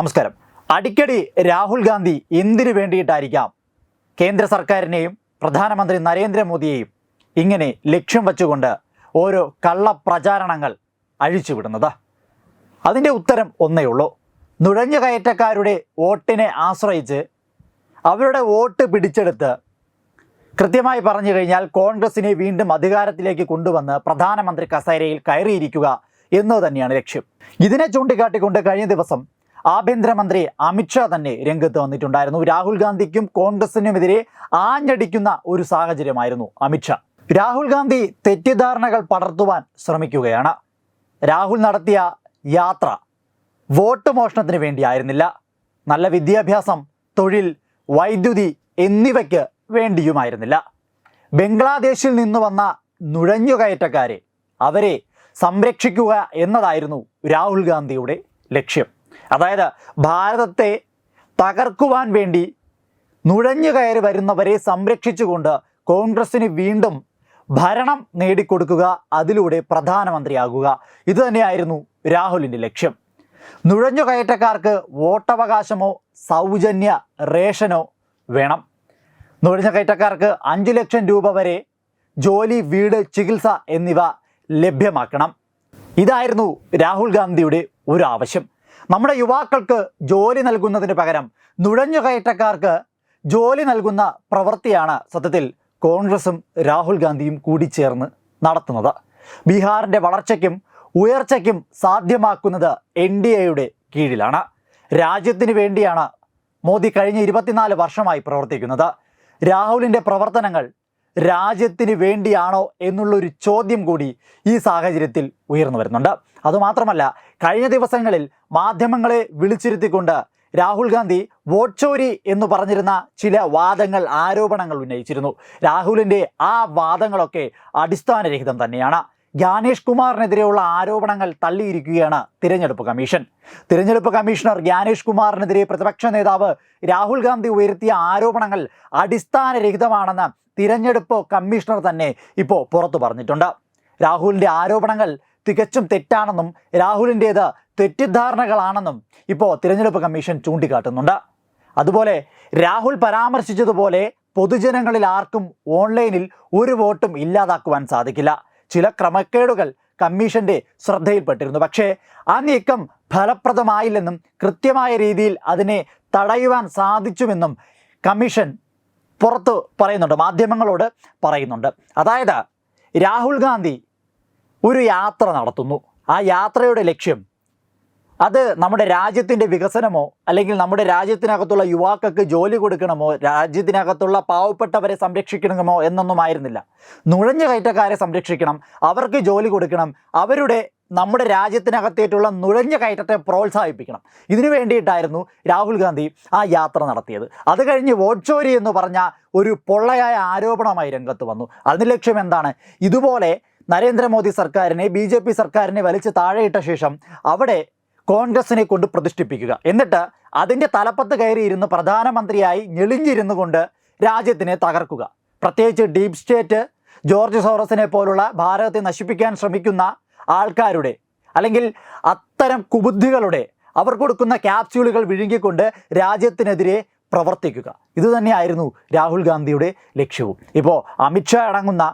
നമസ്കാരം. അടിക്കടി രാഹുൽ ഗാന്ധി എന്തിനു വേണ്ടിയിട്ടായിരിക്കാം? കേന്ദ്ര സർക്കാരിനെയും പ്രധാനമന്ത്രി നരേന്ദ്രമോദിയെയും ഇങ്ങനെ ലക്ഷ്യം വച്ചുകൊണ്ട് ഓരോ കള്ളപ്രചാരണങ്ങൾ അഴിച്ചുവിടുന്നത്. അതിന്റെ ഉത്തരം ഒന്നേ ഉള്ളൂ. നുഴഞ്ഞുകയറ്റക്കാരുടെ വോട്ടിനെ ആശ്രയിച്ച് അവരുടെ വോട്ട് പിടിച്ചെടുത്ത് കൃത്യമായി പറഞ്ഞു കഴിഞ്ഞാൽ കോൺഗ്രസിനെ വീണ്ടും അധികാരത്തിലേക്ക് കൊണ്ടുവന്ന് പ്രധാനമന്ത്രി കസേരയിൽ കയറിയിരിക്കുക എന്നത് തന്നെയാണ് ലക്ഷ്യം. ഇതിനെ ചൂണ്ടിക്കാട്ടിക്കൊണ്ട് കഴിഞ്ഞ ദിവസം ആഭ്യന്തരമന്ത്രി അമിത്ഷാ തന്നെ രംഗത്ത് വന്നിട്ടുണ്ടായിരുന്നു. രാഹുൽ ഗാന്ധിക്കും കോൺഗ്രസിനുമെതിരെ ആഞ്ഞടിക്കുന്ന ഒരു സാഹചര്യമായിരുന്നു അമിത്ഷാ രാഹുൽ ഗാന്ധി തെറ്റിദ്ധാരണകൾ പടർത്തുവാൻ ശ്രമിക്കുകയാണ്. രാഹുൽ നടത്തിയ യാത്ര വോട്ട് മോഷണത്തിന് വേണ്ടിയായിരുന്നില്ല. നല്ല വിദ്യാഭ്യാസം തൊഴിൽ വൈദ്യുതി എന്നിവയ്ക്ക് വേണ്ടിയുമായിരുന്നില്ല. ബംഗ്ലാദേശിൽ നിന്ന് വന്ന നുഴഞ്ഞുകയറ്റക്കാരെ അവരെ സംരക്ഷിക്കുക എന്നതായിരുന്നു രാഹുൽ ഗാന്ധിയുടെ ലക്ഷ്യം. അതായത് ഭാരതത്തെ തകർക്കുവാൻ വേണ്ടി നുഴഞ്ഞു കയറി വരുന്നവരെ സംരക്ഷിച്ചുകൊണ്ട് കോൺഗ്രസിന് വീണ്ടും ഭരണം നേടിക്കൊടുക്കുക അതിലൂടെ പ്രധാനമന്ത്രിയാകുക. ഇതുതന്നെയായിരുന്നു രാഹുലിന്റെ ലക്ഷ്യം. നുഴഞ്ഞു കയറ്റക്കാർക്ക് വോട്ടവകാശമോ സൗജന്യ റേഷനോ വേണം. നുഴഞ്ഞു കയറ്റക്കാർക്ക് അഞ്ച് ലക്ഷം രൂപ വരെ ജോലി വീട് ചികിത്സ എന്നിവ ലഭ്യമാക്കണം. ഇതായിരുന്നു രാഹുൽ ഗാന്ധിയുടെ ഒരു ആവശ്യം. നമ്മുടെ യുവാക്കൾക്ക് ജോലി നൽകുന്നതിന് പകരം നുഴഞ്ഞുകയറ്റക്കാർക്ക് ജോലി നൽകുന്ന പ്രവൃത്തിയാണ് സത്യത്തിൽ കോൺഗ്രസും രാഹുൽ ഗാന്ധിയും കൂടി ചേർന്ന് നടത്തുന്നത്. ബീഹാറിന്റെ വളർച്ചയ്ക്കും ഉയർച്ചയ്ക്കും സാധ്യമാക്കുന്നത് എൻ ഡി എയുടെ കീഴിലാണ്. രാജ്യത്തിന് വേണ്ടിയാണ് മോദി കഴിഞ്ഞ ഇരുപത്തിനാല് വർഷമായി പ്രവർത്തിക്കുന്നത്. രാഹുലിന്റെ പ്രവർത്തനങ്ങൾ രാജ്യത്തിന് വേണ്ടിയാണോ എന്നുള്ളൊരു ചോദ്യം കൂടി ഈ സാഹചര്യത്തിൽ ഉയർന്നു വരുന്നുണ്ട്. അതുമാത്രമല്ല കഴിഞ്ഞ ദിവസങ്ങളിൽ മാധ്യമങ്ങളെ വിളിച്ചിരുത്തിക്കൊണ്ട് രാഹുൽ ഗാന്ധി വോട്ട് ചോരി എന്ന് പറഞ്ഞിരുന്ന ചില വാദങ്ങൾ ആരോപണങ്ങൾ ഉന്നയിച്ചിരുന്നു. രാഹുലിന്റെ ആ വാദങ്ങളൊക്കെ അടിസ്ഥാനരഹിതം തന്നെയാണ്. ജ്ഞാനേഷ് കുമാറിനെതിരെയുള്ള ആരോപണങ്ങൾ തള്ളിയിരിക്കുകയാണ് തിരഞ്ഞെടുപ്പ് കമ്മീഷൻ. തിരഞ്ഞെടുപ്പ് കമ്മീഷണർ ജ്ഞാനേഷ് കുമാറിനെതിരെ പ്രതിപക്ഷ നേതാവ് രാഹുൽ ഗാന്ധി ഉയർത്തിയ ആരോപണങ്ങൾ അടിസ്ഥാനരഹിതമാണെന്ന് തിരഞ്ഞെടുപ്പ് കമ്മീഷണർ തന്നെ ഇപ്പോൾ പുറത്തു പറഞ്ഞിട്ടുണ്ട്. രാഹുലിന്റെ ആരോപണങ്ങൾ തികച്ചും തെറ്റാണെന്നും രാഹുലിന്റേത് തെറ്റിദ്ധാരണകളാണെന്നും ഇപ്പോൾ തിരഞ്ഞെടുപ്പ് കമ്മീഷൻ ചൂണ്ടിക്കാട്ടുന്നുണ്ട്. അതുപോലെ രാഹുൽ പരാമർശിച്ചതുപോലെ പൊതുജനങ്ങളിൽ ആർക്കും ഓൺലൈനിൽ ഒരു വോട്ടും ഇല്ലാതാക്കുവാൻ സാധിക്കില്ല. ചില ക്രമക്കേടുകൾ കമ്മീഷന്റെ ശ്രദ്ധയിൽപ്പെട്ടിരുന്നു. പക്ഷേ ആ നീക്കം ഫലപ്രദമായില്ലെന്നും കൃത്യമായ രീതിയിൽ അതിനെ തടയുവാൻ സാധിച്ചുമെന്നും കമ്മീഷൻ പുറത്ത് പറയുന്നുണ്ട് മാധ്യമങ്ങളോട് പറയുന്നുണ്ട്. അതായത് രാഹുൽ ഗാന്ധി ഒരു യാത്ര നടത്തുന്നു. ആ യാത്രയുടെ ലക്ഷ്യം അത് നമ്മുടെ രാജ്യത്തിന്റെ വികസനമോ അല്ലെങ്കിൽ നമ്മുടെ രാജ്യത്തിനകത്തുള്ള യുവാക്കൾക്ക് ജോലി കൊടുക്കണമോ രാജ്യത്തിനകത്തുള്ള പാവപ്പെട്ടവരെ സംരക്ഷിക്കണമോ എന്നൊന്നും ആയിരുന്നില്ല. നുഴഞ്ഞു കയറ്റക്കാരെ സംരക്ഷിക്കണം അവർക്ക് ജോലി കൊടുക്കണം അവരുടെ നമ്മുടെ രാജ്യത്തിനകത്തേറ്റുള്ള നുഴഞ്ഞ കയറ്റത്തെ പ്രോത്സാഹിപ്പിക്കണം. ഇതിനു വേണ്ടിയിട്ടായിരുന്നു രാഹുൽ ഗാന്ധി ആ യാത്ര നടത്തിയത്. അത് കഴിഞ്ഞ് വോട്ട് ചോരി എന്ന് പറഞ്ഞ ഒരു പൊള്ളയായ ആരോപണമായി രംഗത്ത് വന്നു. അതിന് ലക്ഷ്യം എന്താണ്? ഇതുപോലെ നരേന്ദ്രമോദി സർക്കാരിനെ ബി ജെ പി സർക്കാരിനെ വലിച്ച് താഴെയിട്ട ശേഷം അവിടെ കോൺഗ്രസിനെ കൊണ്ട് പ്രതിഷ്ഠിപ്പിക്കുക. എന്നിട്ട് അതിന്റെ തലപ്പത്ത് കയറിയിരുന്ന് പ്രധാനമന്ത്രിയായി ഞെളിഞ്ഞിരുന്നു കൊണ്ട് രാജ്യത്തിനെ തകർക്കുക. പ്രത്യേകിച്ച് ഡീപ് സ്റ്റേറ്റ് ജോർജ് സോറസിനെ പോലുള്ള ഭാരതത്തെ നശിപ്പിക്കാൻ ശ്രമിക്കുന്ന ആൾക്കാരുടെ അല്ലെങ്കിൽ അത്തരം കുബുദ്ധികളുടെ അവർ കൊടുക്കുന്ന ക്യാപ്സ്യൂളുകൾ വിഴുങ്ങിക്കൊണ്ട് രാജ്യത്തിനെതിരെ പ്രവർത്തിക്കുക. ഇതുതന്നെയായിരുന്നു രാഹുൽ ഗാന്ധിയുടെ ലക്ഷ്യവും. ഇപ്പോൾ അമിത്ഷാ അടങ്ങുന്ന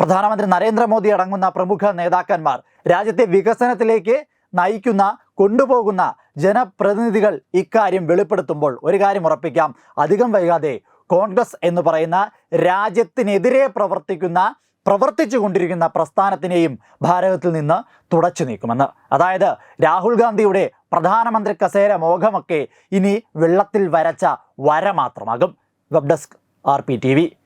പ്രധാനമന്ത്രി നരേന്ദ്രമോദി അടങ്ങുന്ന പ്രമുഖ നേതാക്കന്മാർ രാജ്യത്തെ വികസനത്തിലേക്ക് നയിക്കുന്ന കൊണ്ടുപോകുന്ന ജനപ്രതിനിധികൾ ഇക്കാര്യം വെളിപ്പെടുത്തുമ്പോൾ ഒരു കാര്യം ഉറപ്പിക്കാം. അധികം വൈകാതെ കോൺഗ്രസ് എന്ന് പറയുന്ന രാജ്യത്തിനെതിരെ പ്രവർത്തിക്കുന്ന പ്രവർത്തിച്ചു കൊണ്ടിരിക്കുന്ന പ്രസ്ഥാനത്തിനെയും ഭാരതത്തിൽ നിന്ന് തുടച്ചു നീക്കുമെന്ന്. അതായത് രാഹുൽ ഗാന്ധിയുടെ പ്രധാനമന്ത്രി കസേര മോഹമൊക്കെ ഇനി വെള്ളത്തിൽ വരച്ച വര മാത്രമാകും. Web desk R P T V.